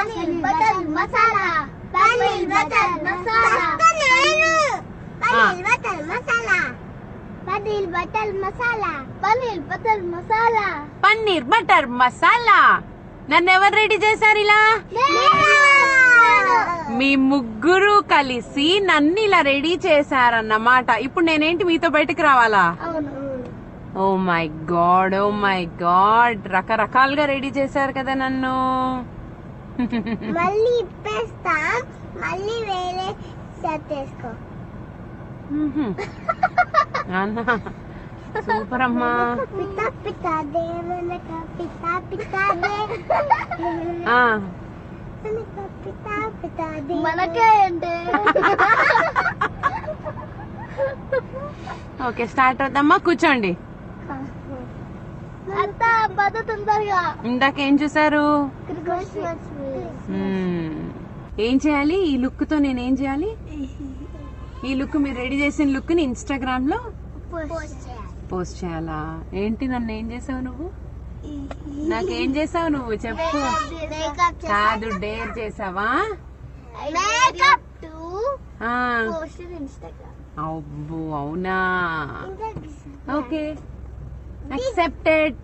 Paneer butter masala. Paneer butter masala. Paneer butter masala. Paneer butter masala. Paneer butter masala. Paneer butter masala. నన్ను ఎవరు ready చేశారు ఇలా? మీ ముగ్గురు కలిసి నన్ను ఇలా రెడీ చేశారన్నమాట. ఇప్పుడు నేనేంటి మీతో బయటకు రావాలా? Oh my god oh my god. రకరకాలుగా రెడీ చేశారు కదా నన్ను. మళ్ళీ ఇప్పేస్తాం. మళ్ళీ వేరే షర్ట్ వేసుకో అన్నా సూపర్ అమ్మా పితా పితా పితా పితా దే. ఆ, మనక పితా పితా దే. మనకే ఏంటి? ఓకే స్టార్ట్ అవుతామ్మా కూర్చోండి. తొందరగా ఇందాక ఏం చూసారు. ఏం చేయాలి? ఈ లుక్తో నేను ఏం చేయాలి? ఈ లుక్ మీరు రెడీ చేసిన లుక్ని ఇన్స్టాగ్రామ్లో పోస్ట్ చేయాలా? ఏంటి నన్ను ఏం చేసావు నువ్వు? నాకేం చేసావు నువ్వు? చెప్పు. కాదు డేర్ చేసావా? అబ్బో అవునా? ఓకే. అక్సెప్టెడ్